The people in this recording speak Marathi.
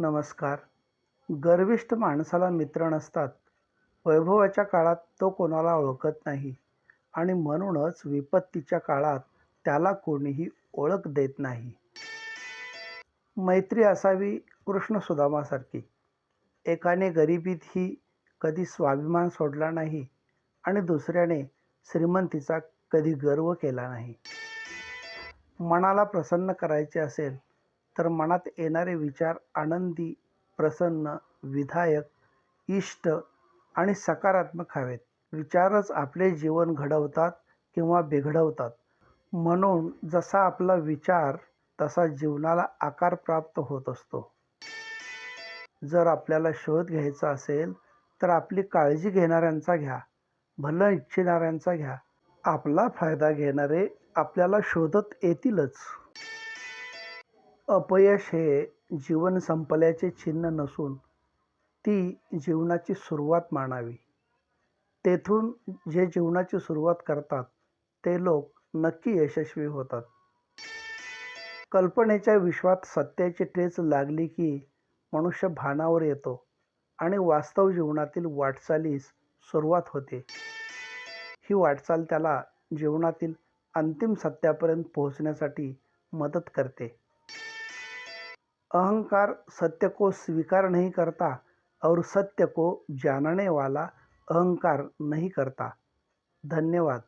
नमस्कार. गर्विष्ठ माणसाला मित्र नसतात. वैभवाच्या काळात तो कोणाला ओळखत नाही आणि म्हणूनच विपत्तीच्या काळात त्याला कोणीही ओळख देत नाही. मैत्री असावी कृष्ण सुदामासारखी. एकाने गरिबीतही कधी स्वाभिमान सोडला नाही आणि दुसऱ्याने श्रीमंतीचा कधी गर्व केला नाही. मनाला प्रसन्न करायचे असेल तर मनात येणारे विचार आनंदी प्रसन्न विधायक इष्ट आणि सकारात्मक हवेत. विचारच आपले जीवन घडवतात किंवा बिघडवतात. म्हणून जसा आपला विचार तसा जीवनाला आकार प्राप्त होत असतो. जर आपल्याला शोध घ्यायचा असेल तर आपली काळजी घेणाऱ्यांचा घ्या. भलं इच्छिणाऱ्यांचा घ्या. आपला फायदा घेणारे आपल्याला शोधत येतीलच. अपयश हे जीवन संपल्याचे चिन्ह नसून ती जीवनाची सुरुवात मानावी. तेथून जे जीवनाची सुरुवात करतात ते लोक नक्की यशस्वी होतात. कल्पनेच्या विश्वात सत्याची ठेच लागली की मनुष्य भानावर येतो आणि वास्तव जीवनातील वाटचालीस सुरुवात होते. ही वाटचाल त्याला जीवनातील अंतिम सत्यापर्यंत पोहोचण्यासाठी मदत करते. अहंकार सत्य को स्वीकार नहीं करता और सत्य को जानने वाला अहंकार नहीं करता। धन्यवाद।